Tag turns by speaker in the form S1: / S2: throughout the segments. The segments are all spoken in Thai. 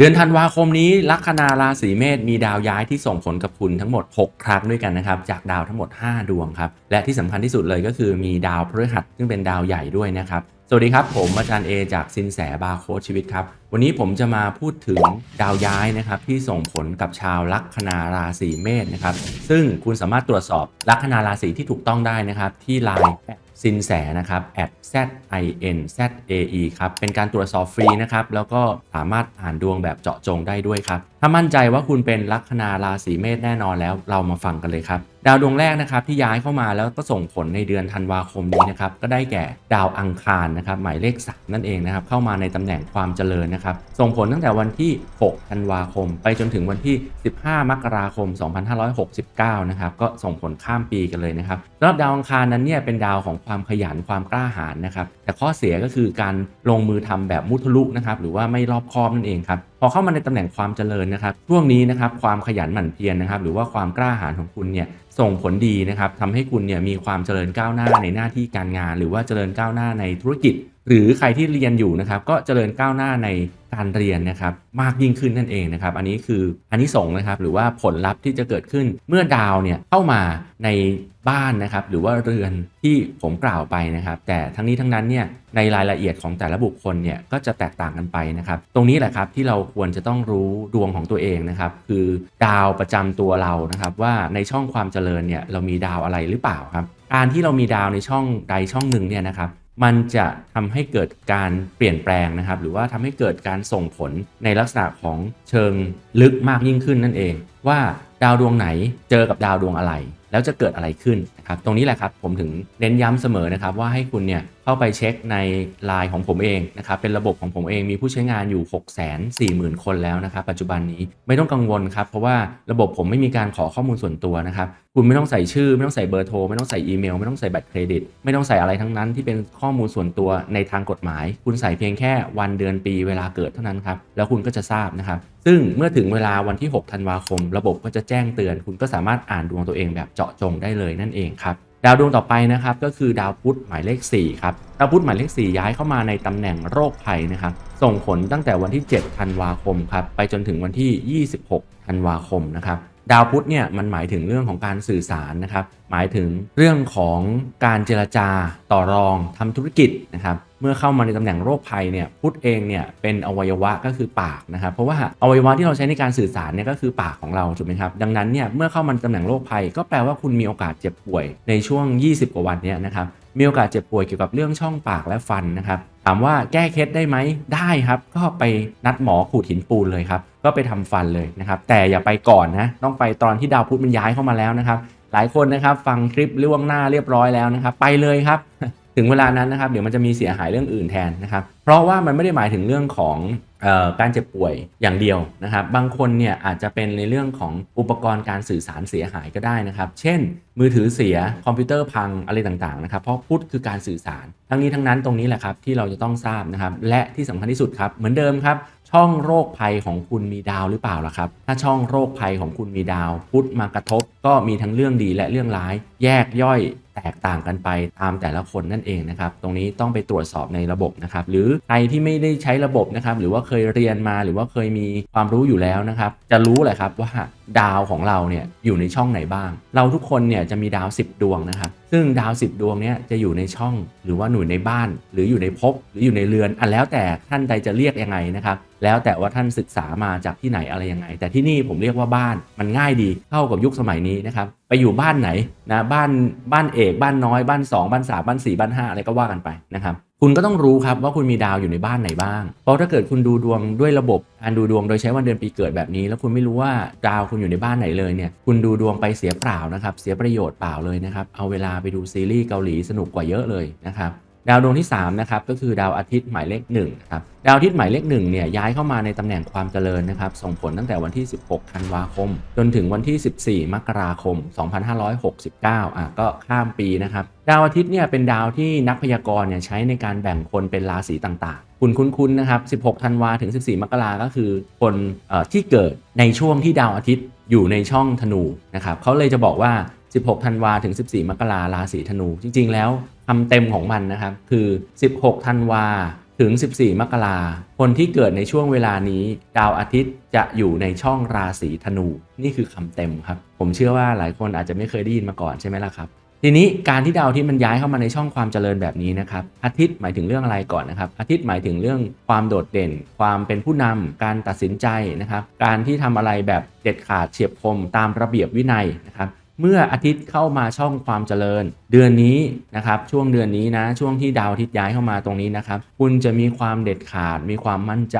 S1: เดือนธันวาคมนี้ลัคนาราศีเมษมีดาวย้ายที่ส่งผลกับคุณทั้งหมด 6 ครั้งด้วยกันนะครับ จากดาวทั้งหมด 5 ดวงครับ และที่สำคัญที่สุดเลยก็คือมีดาวพฤหัสซึ่งเป็นดาวใหญ่ด้วยนะครับ สวัสดีครับ ผมอาจารย์เอจากสินแสบาร์โค้ชชีวิตครับ วันนี้ผมจะมาพูดถึงดาวย้ายนะครับที่ส่งผลกับชาวลัคนาราศีเมษนะครับซึ่งคุณสามารถตรวจสอบลัคนาราศีที่ถูกต้องได้นะครับที่ Line สินแสนะครับ at z i n z a e ครับ เป็นการตรวจสอบฟรีนะครับ แล้วก็สามารถอ่านดวงแบบเจาะจงได้ด้วยครับ ถ้ามั่นใจว่าคุณเป็นลัคนาราศีเมษแน่นอนแล้ว เรามาฟังกันเลยครับดาวดวงแรกนะครับที่ย้ายเข้ามาแล้วก็ส่งผลในเดือนธันวาคมนี้นะครับก็ได้แก่ดาวอังคารนะครับหมายเลข3นั่นเองนะครับเข้ามาในตำแหน่งความเจริญนะครับส่งผลตั้งแต่วันที่6ธันวาคม ไปจนถึงวันที่ 15 มกราคม 2569นะครับก็ส่งผลข้ามปีกันเลยนะครับสำหรับดาวอังคารนั้นเนี่ยเป็นดาวของความขยันความกล้าหาญนะครับแต่ข้อเสียก็คือการลงมือทำแบบมุทะลุนะครับหรือว่าไม่รอบคอบนั่นเองครับ พอเข้ามาในตำแหน่งความเจริญนะครับช่วงนี้นะครับความขยันหมั่นเพียรนะครับ หรือว่าความกล้าหาญของคุณเนี่ยส่งผลดีนะครับทำให้คุณเนี่ยมีความเจริญก้าวหน้าในหน้าที่การงาน หรือว่าเจริญก้าวหน้าในธุรกิจ หรือใครที่เรียนอยู่นะครับก็เจริญก้าวหน้าในการเรียนนะครับมากยิ่งขึ้นนั่นเองนะครับ อันนี้คืออันนี้ส่งนะครับหรือว่าผลลัพธ์ที่จะเกิดขึ้นเมื่อดาวเนี่ยเข้ามาใน บ้านนะครับหรือว่าเรือนที่ผมกล่าวไปนะครับ แต่ทั้งนี้ทั้งนั้นเนี่ยในรายละเอียดของแต่ละบุคคลเนี่ยก็จะแตกต่างกันไปนะครับ ตรงนี้แหละครับที่เราควรจะต้องรู้ดวงของตัวเองนะครับ คือดาวประจำตัวเรานะครับ ว่าในช่องความเจริญเนี่ยเรามีดาวอะไรหรือเปล่าครับ การที่เรามีดาวในช่องใดช่องหนึ่งเนี่ยนะครับมันจะทำให้เกิดการเปลี่ยนแปลงนะครับ หรือว่าทำให้เกิดการส่งผลในลักษณะของเชิงลึกมากยิ่งขึ้นนั่นเอง ว่าดาวดวงไหนเจอกับดาวดวงอะไร แล้วจะเกิดอะไรขึ้น ครับตรงนี้แหละครับผมถึงเน้นย้ำเสมอนะครับว่าให้คุณเนี่ยเข้าไปเช็คในไลน์ของผมเองนะครับเป็นระบบของผมเองมีผู้ใช้งานอยู่ 6 4 0 0 0 0 คนแล้วนะครับปัจจุบันนี้ไม่ต้องกังวลครับเพราะว่าระบบผมไม่มีการขอข้อมูลส่วนตัวนะครับคุณไม่ต้องใส่ชื่อ ไม่ต้องใส่เบอร์โทรไม่ต้องใส่อีเมล ไม่ต้องใส่บัตรเครดิต ไม่ต้องใส่อะไรทั้งนั้นที่เป็นข้อมูลส่วนตัวในทางกฎหมาย คุณใส่เพียงแค่วันเดือนปีเวลาเกิดเท่านั้นครับแล้วคุณก็จะทราบนะครับซึ่งเมื่อถึงเวลาวันที่ 6 ธันวาคม ระบบก็จะแจ้งเตือน คุณก็สามารถอ่านดวงตัวเองแบบเจาะจงได้เลยนั่นเองครับดาวดวงต่อไปนะครับก็คือดาวพุธหมายเลข4ครับดาวพุธหมายเลข 4 ย้ายเข้ามาในตำแหน่งโรคภัยนะครับส่งผลตั้งแต่วันที่ 7 ธันวาคมครับไปจนถึงวันที่ 26 ธันวาคมนะครับดาวพุธเนี่ยมันหมายถึงเรื่องของการสื่อสารนะครับหมายถึงเรื่องของการเจรจาต่อรองทำธุรกิจนะครับ เมื่อเข้ามาในตำแหน่งโรคภัยเนี่ยพุทธเองเนี่ยเป็นอวัยวะก็คือปากนะครับเพราะว่าอวัยวะที่เราใช้ในการสื่อสารเนี่ยก็คือปากของเราถูกไหมครับดังนั้นเนี่ยเมื่อเข้ามาในตำแหน่งโรคภัย ก็แปลว่าคุณมีโอกาสเจ็บป่วยในช่วง 20 กว่าวันเนี้นะครับมีโอกาสเจ็บป่วยเกี่ยวกับเรื่องช่องปากและฟันนะครับถามว่าแก้เคล็ดได้ไหมได้ครับ ก็ไปนัดหมอขูดหินปูนเลยครับก็ไปทำฟันเลยนะครับแต่อย่าไปก่อนนะต้องไปตอนที่ดาวพุธมันย้ายเข้ามาแล้วนะครับหลายคนนะครับฟังคลิปล่วงหน้าเรียบร้อยแล้วนะครับไปเลยครับ ถึงเวลานั้นนะครับเดี๋ยวมันจะมีเสียหายเรื่องอื่นแทนนะครับ เพราะว่ามันไม่ได้หมายถึงเรื่องของออการเจ็บป่วยอย่างเดียวนะครับ บางคนเนี่ยอาจจะเป็นในเรื่องของอุปกรณ์การสื่อสารเสียหายก็ได้นะครับ เช่น มือถือเสียคอมพิวเตอร์พังอะไรต่างๆนะครับเพราะพุทธคือการสื่อสาร ทั้งนี้ทั้งนั้นตรงนี้แหละครับที่เราจะต้องทราบนะครับ และที่สำคัญที่สุดครับเหมือนเดิมครับ ช่องโรคภัยของคุณมีดาวหรือเปล่าล่ะครับ ถ้าช่องโรคภัยของคุณมีดาว พุธมากระทบ ก็มีทั้งเรื่องดีและเรื่องร้าย แยกย่อย แตกต่างกันไปตามแต่ละคนนั่นเองนะครับตรงนี้ต้องไปตรวจสอบในระบบนะครับหรือใครที่ไม่ได้ใช้ระบบนะครับหรือว่าเคยเรียนมาหรือว่าเคยมีความรู้อยู่แล้วนะครับจะรู้แหละครับว่าดาวของเราเนี่ยอยู่ในช่องไหนบ้าง เราทุกคนเนี่ยจะมีดาว 10 ดวงนะครับ ซึ่งดาวสิบดวงเนี้ยจะอยู่ในช่องหรือว่าหน่วยในบ้าน หรืออยู่ในภพหรืออยู่ในเรือนอันแล้วแต่ท่านใดจะเรียกยังไงนะครับ แล้วแต่ว่าท่านศึกษามาจากที่ไหนอะไรยังไง แต่ที่นี่ผมเรียกว่าบ้านมันง่ายดีเข้ากับยุคสมัยนี้นะครับไปอยู่บ้านไหนนะบ้านบ้านเอกบ้านน้อยบ้าน 2 บ้าน3บ้าน4บ้าน5อะไรก็ว่ากันไปนะครับ คุณก็ต้องรู้ครับว่าคุณมีดาวอยู่ในบ้านไหนบ้าง เพราะถ้าเกิดคุณดูดวงด้วยระบบการดูดวงโดยใช้วันเดือนปีเกิดแบบนี้ แล้วคุณไม่รู้ว่าดาวคุณอยู่ในบ้านไหนเลยเนี่ย คุณดูดวงไปเสียเปล่านะครับ เสียประโยชน์เปล่าเลยนะครับ เอาเวลาไปดูซีรีส์เกาหลีสนุกกว่าเยอะเลยนะครับ ดาวดวงที่3นะครับก็คือดาวอาทิตย์หมายเลข1นะครับดาวอาทิตย์หมายเลข1เนี่ยย้ายเข้ามาในตำแหน่งความเจริญนะครับส่งผลตั้งแต่วันที่ 16 ธันวาคม จนถึงวันที่ 14 มกราคม 2569อะก็ข้ามปีนะครับดาวอาทิตย์เนี่ยเป็นดาวที่นักพยากรณ์เนี่ยใช้ในการแบ่งคนเป็นราศีต่างๆ คุณคุ้นๆนะครับ 16 ธันวาถึง 14 มกราก็คือคนเอ่อที่เกิดในช่วงที่ดาวอาทิตย์อยู่ในช่องธนูนะครับเขาเลยจะบอกว่า 16ธันวาถึง 14 มกราราศีธนู จริง ๆ แล้วคำเต็มของมันนะครับ คือ 16ธันวาถึง 14 มกราคนที่เกิดในช่วงเวลานี้ ดาวอาทิตย์จะอยู่ในช่องราศีธนู นี่คือคำเต็มครับ ผมเชื่อว่าหลายคนอาจจะไม่เคยได้ยินมาก่อนใช่ไหมล่ะครับ ทีนี้การที่ดาวอาทิตย์มันย้ายเข้ามาในช่องความเจริญแบบนี้นะครับ อาทิตย์หมายถึงเรื่องอะไรก่อนนะครับ อาทิตย์หมายถึงเรื่องความโดดเด่น ความเป็นผู้นำการตัดสินใจนะครับ การที่ทำอะไรแบบเด็ดขาดเฉียบคมตามระเบียบวินัยนะครับ เมื่ออาทิตย์เข้ามาช่องความเจริญ เดือนนี้นะครับช่วงเดือนนี้นะช่วงที่ดาวอาทิตย์ย้ายเข้ามาตรงนี้นะครับคุณจะมีความเด็ดขาด มีความมั่นใจ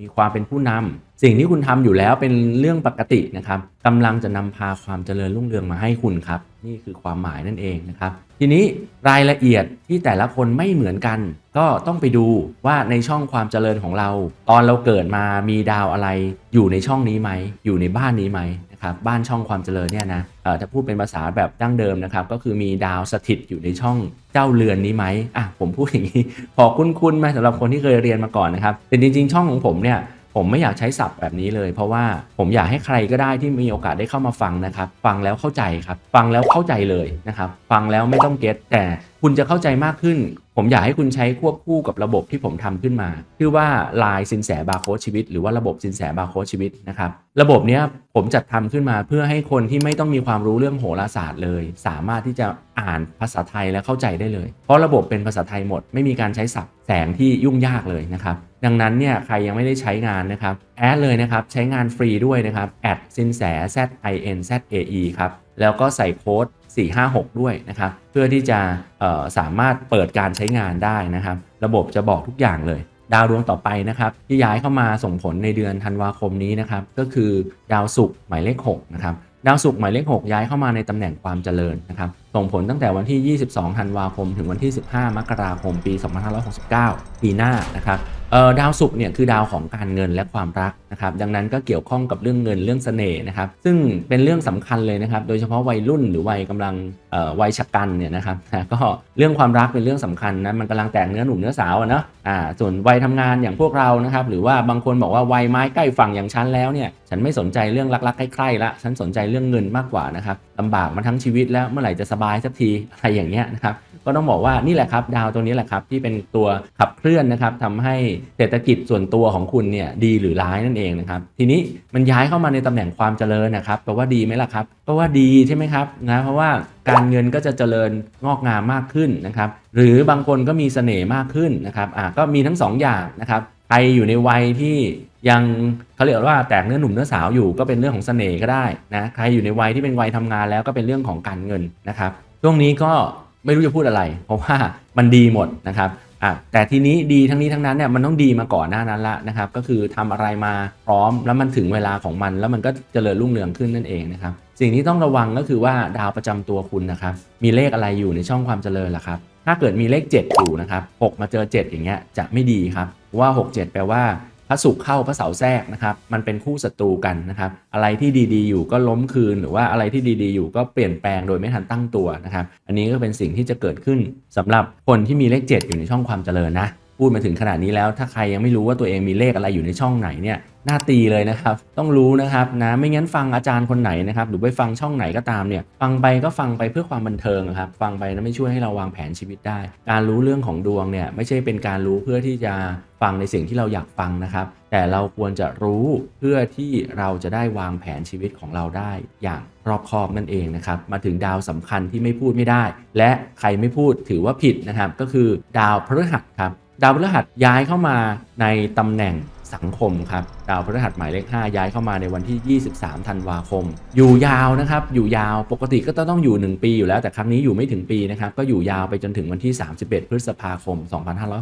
S1: มีความเป็นผู้นำสิ่งที่คุณทำอยู่แล้วเป็นเรื่องปกตินะครับกำลังจะนำพาความเจริญรุ่งเรืองมาให้คุณครับ นี่คือความหมายนั่นเองนะครับทีนี้รายละเอียดที่แต่ละคนไม่เหมือนกัน ก็ต้องไปดูว่าในช่องความเจริญของเรา ตอนเราเกิดมามีดาวอะไร อยู่ในช่องนี้ไหมอยู่ในบ้านนี้ไหม นะครับบ้านช่องความเจริญเนี่ยนะเอ่อถ้าพูดเป็นภาษาแบบดั้งเดิมนะครับก็คือมีดาวสถิตอยู่ในช่องเจ้าเรือนนี้ไหมอะผมพูดอย่างนี้พอคุ้นๆไหมสำหรับคนที่เคยเรียนมาก่อนนะครับแต่จริง ๆ ช่องของผมเนี่ยผมไม่อยากใช้ศัพท์แบบนี้เลย เพราะว่าผมอยากให้ใครก็ได้ที่มีโอกาสได้เข้ามาฟังนะครับ ฟังแล้วเข้าใจครับ ฟังแล้วเข้าใจเลยนะครับ ฟังแล้วไม่ต้องเก็ตแต่ คุณจะเข้าใจมากขึ้น ผมอยากให้คุณใช้ควบคู่กับระบบที่ผมทำขึ้นมา ชื่อว่าลายสินแสบาร์โค้ดชีวิต หรือว่าระบบสินแสบาร์โค้ดชีวิตนะครับ ระบบเนี้ยผมจัดทำขึ้นมาเพื่อให้คนที่ไม่ต้องมีความรู้เรื่องโหราศาสตร์เลย สามารถที่จะอ่านภาษาไทยและเข้าใจได้เลย เพราะระบบเป็นภาษาไทยหมด ไม่มีการใช้ศัพท์แสงที่ยุ่งยากเลยนะครับดังนั้นเนี่ยใครยังไม่ได้ใช้งานนะครับแอดเลยนะครับ ใช้งานฟรีด้วยนะครับแอดสินแส z i n z a e ครับแล้วก็ใส่โค้ด 456 ด้วยนะครับ เพื่อที่จะสามารถเปิดการใช้งานได้นะครับ ระบบจะบอกทุกอย่างเลย ดาวดวงต่อไปนะครับ ที่ย้ายเข้ามาส่งผลในเดือนธันวาคมนี้นะครับ ก็คือดาวศุกร์หมายเลข6นะครับดาวศุกร์หมายเลข 6 ย้ายเข้ามาในตำแหน่งความเจริญนะครับส่งผลตั้งแต่วันที่ 22 ธันวาคม ถึงวันที่ 15 มกราคม ปี 2569 ปีหน้านะครับ ดาวศุกร์เนี่ยคือดาวของการเงินและความรักนะครับดังนั้นก็เกี่ยวข้องกับเรื่องเงินเรื่องเสน่ห์นะครับซึ่งเป็นเรื่องสำคัญเลยนะครับโดยเฉพาะวัยรุ่นหรือวัยกำลังวัยชะกันเนี่ยนะครับก็เรื่องความรักเป็นเรื่องสำคัญนะมันกำลังแตกเนื้อหนุ่มเนื้อสาวเนะอ่าส่วนวัยทำงานอย่างพวกเรานะครับหรือว่าบางคนบอกว่าวัยไม้ใกล้ฝั่งอย่างฉันแล้วเนี่ยฉันไม่สนใจเรื่องรักๆใกล้ๆละฉันสนใจเรื่องเงินมากกว่านะครับลำบากมาทั้งชีวิตแล้วเมื่อไหร่จะสบายสักทีอะไรอย่างเงี้ยนะครับ ก็ต้องบอกว่านี่แหละครับดาวตัวนี้แหละครับที่เป็นตัวขับเคลื่อนนะครับทำให้เศรษฐกิจส่วนตัวของคุณเนี่ยดีหรือร้ายนั่นเองนะครับทีนี้มันย้ายเข้ามาในตำแหน่งความเจริญนะครับแปลว่าดีไหมล่ะครับแปลว่าดีใช่ไหมครับนะเพราะว่าการเงินก็จะเจริญงอกงามมากขึ้นนะครับหรือบางคนก็มีเสน่ห์มากขึ้นนะครับอะก็มีทั้งสองอย่างนะครับใครอยู่ในวัยที่ยังเขาเรียกว่าแตกเนื้อหนุ่มเนื้อสาวอยู่ก็เป็นเรื่องของเสน่ห์ก็ได้นะใครอยู่ในวัยที่เป็นวัยทำงานแล้วก็เป็นเรื่องของการเงินนะครับช่วงนี้ก็ ไม่รู้จะพูดอะไร เพราะว่ามันดีหมดนะครับแต่ทีนี้ดีทั้งนี้ทั้งนั้นเนี่ยมันต้องดีมาก่อนหน้านั้นละนะครับ ก็คือทำอะไรมาพร้อมแล้วมันถึงเวลาของมัน แล้วมันก็เจริญรุ่งเรืองขึ้นนั่นเองนะครับ สิ่งที่ต้องระวังก็คือว่าดาวประจำตัวคุณนะครับ มีเลขอะไรอยู่ในช่องความเจริญล่ะครับ ถ้าเกิดมีเลข 7 อยู่นะครับ 6 มาเจอ 7 อย่างเงี้ยจะไม่ดีครับเพราะว่า 6 7 แปลว่า พระศุกร์เข้าพระเสาร์แทรกนะครับมันเป็นคู่ศัตรูกันนะครับอะไรที่ดีๆ อยู่ก็ล้มคืนหรือว่าอะไรที่ดีๆ อยู่ก็เปลี่ยนแปลงโดยไม่ทันตั้งตัวนะครับอันนี้ก็เป็นสิ่งที่จะเกิดขึ้นสำหรับคนที่มีเลข 7 อยู่ในช่องความเจริญนะ พูดมาถึงขนาดนี้แล้ว ถ้าใครยังไม่รู้ว่าตัวเองมีเลขอะไรอยู่ในช่องไหนเนี่ยหน้าตีเลยนะครับ ต้องรู้นะครับนะไม่งั้นฟังอาจารย์คนไหนนะครับหรือไปฟังช่องไหนก็ตามเนี่ยฟังไปก็ฟังไปเพื่อความบันเทิงครับฟังไปนะไม่ช่วยให้เราวางแผนชีวิตได้ การรู้เรื่องของดวงเนี่ยไม่ใช่เป็นการรู้เพื่อที่จะฟังในสิ่งที่เราอยากฟังนะครับ แต่เราควรจะรู้เพื่อที่เราจะได้วางแผนชีวิตของเราได้ อย่างรอบคอบนั่นเองนะครับมาถึงดาวสำคัญที่ไม่พูดไม่ได้ และใครไม่พูดถือว่าผิดนะครับก็คือดาวพฤหัสครับ ดาวพฤหัสย้ายเข้ามาในตำแหน่งสังคมครับดาวพฤหัสหมายเลข 5 ย้ายเข้ามาในวันที่ 23 ธันวาคม อยู่ยาวนะครับ อยู่ยาวปกติก็ต้องอยู่ 1 ปีอยู่แล้ว แต่ครั้งนี้อยู่ไม่ถึงปีนะครับ ก็อยู่ยาวไปจนถึงวันที่ 31 พฤษภาคม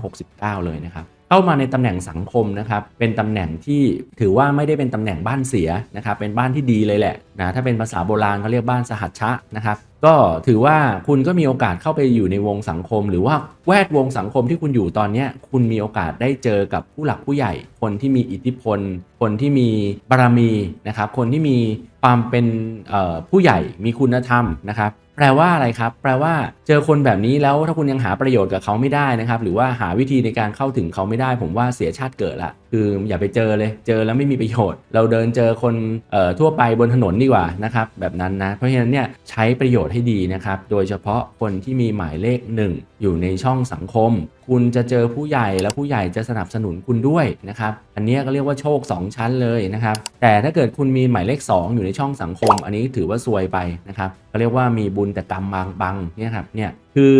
S1: 2569 เลยนะครับเข้ามาในตำแหน่งสังคมนะครับเป็นตำแหน่งที่ถือว่าไม่ได้เป็นตำแหน่งบ้านเสียนะครับเป็นบ้านที่ดีเลยแหละนะถ้าเป็นภาษาโบราณเขาเรียกบ้านสหัชชะนะครับ ก็ถือว่าคุณก็มีโอกาสเข้าไปอยู่ในวงสังคม หรือว่าแวดวงสังคมที่คุณอยู่ตอนนี้คุณมีโอกาสได้เจอกับผู้หลักผู้ใหญ่ คนที่มีอิทธิพล คนที่มีบารมีนะครับ คนที่มีความเป็นผู้ใหญ่มีคุณธรรมนะครับ แปลว่าอะไรครับ แปลว่าเจอคนแบบนี้แล้วถ้าคุณยังหาประโยชน์กับเขาไม่ได้นะครับ หรือว่าหาวิธีในการเข้าถึงเขาไม่ได้ ผมว่าเสียชาติเกิดละ คืออย่าไปเจอเลย เจอแล้วไม่มีประโยชน์ เราเดินเจอคนออทั่วไปบนถนนดีกว่านะครับ แบบนั้นนะ เพราะฉะนั้นเนี่ยใช้ประโยชน์ให้ดีนะครับ โดยเฉพาะคนที่มีหมายเลข 1 อยู่ในช่องสังคม คุณจะเจอผู้ใหญ่และผู้ใหญ่จะสนับสนุนคุณด้วยนะครับ อันนี้ก็เรียกว่าโชค 2 ชั้นเลยนะครับ แต่ถ้าเกิดคุณมีหมายเลข 2 อยู่ในช่องสังคม อันนี้ถือว่าซวยไปนะครับเขาเรียกว่ามีบุญแต่กรรมบางบังเนี่ยครับเนี่ยคือ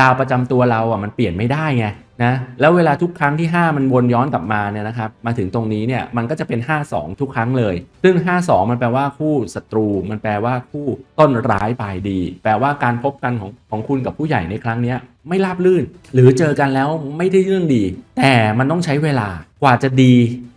S1: ดาวประจำตัวเราอะมันเปลี่ยนไม่ได้ไงนะแล้วเวลาทุกครั้งที่ 5 มันวนย้อนกลับมาเนี่ยนะครับมาถึงตรงนี้เนี่ยมันก็จะเป็น 5 2 ทุกครั้งเลย ซึ่ง 5 2 มันแปลว่าคู่ศัตรู มันแปลว่าคู่ต้นร้ายปลายดี แปลว่าการพบกันของของคุณกับผู้ใหญ่ในครั้งนี้ไม่ราบลื่น หรือเจอกันแล้วไม่ได้เรื่องดี แต่มันต้องใช้เวลากว่าจะดี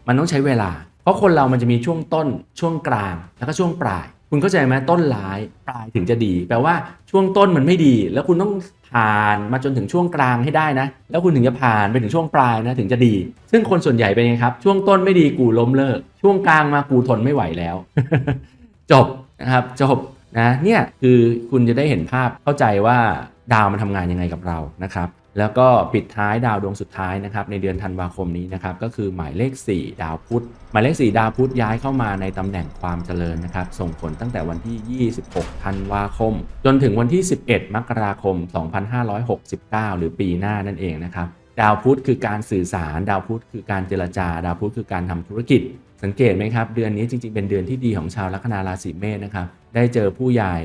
S1: มันต้องใช้เวลา เพราะคนเรามันจะมีช่วงต้นช่วงกลางแล้วก็ช่วงปลาย คุณเข้าใจไหมต้นร้ายปลายถึงจะดี แปลว่าช่วงต้นมันไม่ดี แล้วคุณต้องผ่านมาจนถึงช่วงกลางให้ได้นะ แล้วคุณถึงจะผ่านไปถึงช่วงปลายนะถึงจะดี ซึ่งคนส่วนใหญ่เป็นไงครับ ช่วงต้นไม่ดีกูล้มเลิก ช่วงกลางมากูทนไม่ไหวแล้ว จบนะครับจบนะเนี่ยคือคุณจะได้เห็นภาพเข้าใจว่าดาวมันทำงานยังไงกับเรานะครับ แล้วก็ปิดท้ายดาวดวงสุดท้ายนะครับในเดือนธันวาคมนี้นะครับก็คือหมายเลข 4 ดาวพุธหมายเลข 4 ดาวพุธย้ายเข้ามาในตำแหน่งความเจริญนะครับส่งผลตั้งแต่วันที่ 26 ธันวาคม จนถึงวันที่ 11 มกราคม 2569 หรือปีหน้านั่นเองนะครับดาวพุธคือการสื่อสาร ดาวพุธคือการเจรจา ดาวพุธคือการทำธุรกิจ สังเกตไหมครับ เดือนนี้จริงๆ เป็นเดือนที่ดีของชาวลัคนาราศีเมษนะครับ ได้เจอผู้ใหญ่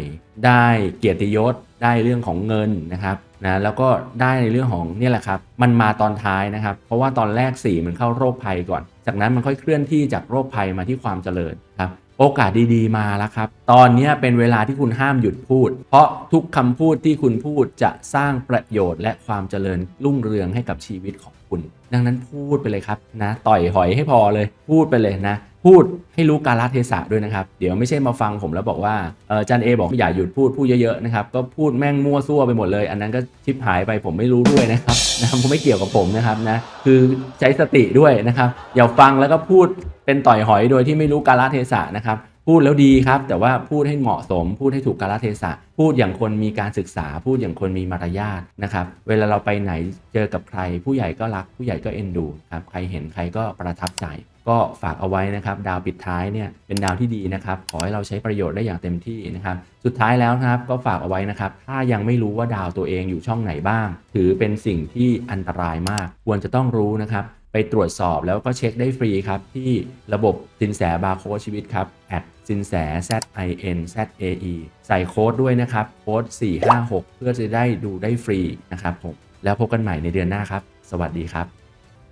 S1: ได้เกียรติยศ ได้เรื่องของเงินนะครับ นะแล้วก็ได้ในเรื่องของนี่แหละครับมันมาตอนท้ายนะครับ เพราะว่าตอนแรกสีมันเข้าโรคภัยก่อน จากนั้นมันค่อยเคลื่อนที่จากโรคภัยมาที่ความเจริญครับโอกาสดีๆมาแล้วครับ ตอนนี้เป็นเวลาที่คุณห้ามหยุดพูด เพราะทุกคำพูดที่คุณพูดจะสร้างประโยชน์และความเจริญรุ่งเรืองให้กับชีวิตของคุณ ดังนั้นพูดไปเลยครับนะ ต่อยหอยให้พอเลย พูดไปเลยนะ พูดให้รู้กาลเทศะด้วยนะครับ เดี๋ยวไม่ใช่มาฟังผมแล้วบอกว่าเออจันเอบอกอย่าหยุดพูดพูดเยอะๆนะครับก็พูดแม่งมั่วซั่วไปหมดเลย อันนั้นก็ชิบหายไปผมไม่รู้ด้วยนะครับนะผมไม่เกี่ยวกับผมนะครับนะคือใช้สติด้วยนะครับ อย่าฟังแล้วก็พูดเป็นต่อยหอยโดยที่ไม่รู้กาลเทศะนะครับพูดแล้วดีครับ แต่ว่าพูดให้เหมาะสม พูดให้ถูกกาลเทศะ พูดอย่างคนมีการศึกษา พูดอย่างคนมีมารยาทนะครับ เวลาเราไปไหนเจอกับใคร ผู้ใหญ่ก็รัก ผู้ใหญ่ก็เอ็นดูครับใครเห็นใครก็ประทับใจ ก็ฝากเอาไว้นะครับ ดาวปิดท้ายเนี่ยเป็นดาวที่ดีนะครับ ขอให้เราใช้ประโยชน์ได้อย่างเต็มที่นะครับ สุดท้ายแล้วนะครับก็ฝากเอาไว้นะครับ ถ้ายังไม่รู้ว่าดาวตัวเองอยู่ช่องไหนบ้าง ถือเป็นสิ่งที่อันตรายมาก ควรจะต้องรู้นะครับ ไปตรวจสอบแล้วก็เช็คได้ฟรีครับ ที่ระบบสินแสบาร์โค้ดชีวิตครับ at สินแส z i n z a e ใส่โค้ดด้วยนะครับโค้ด456 เพื่อจะได้ดูได้ฟรีนะครับผมแล้วพบกันใหม่ในเดือนหน้าครับ สวัสดีครับ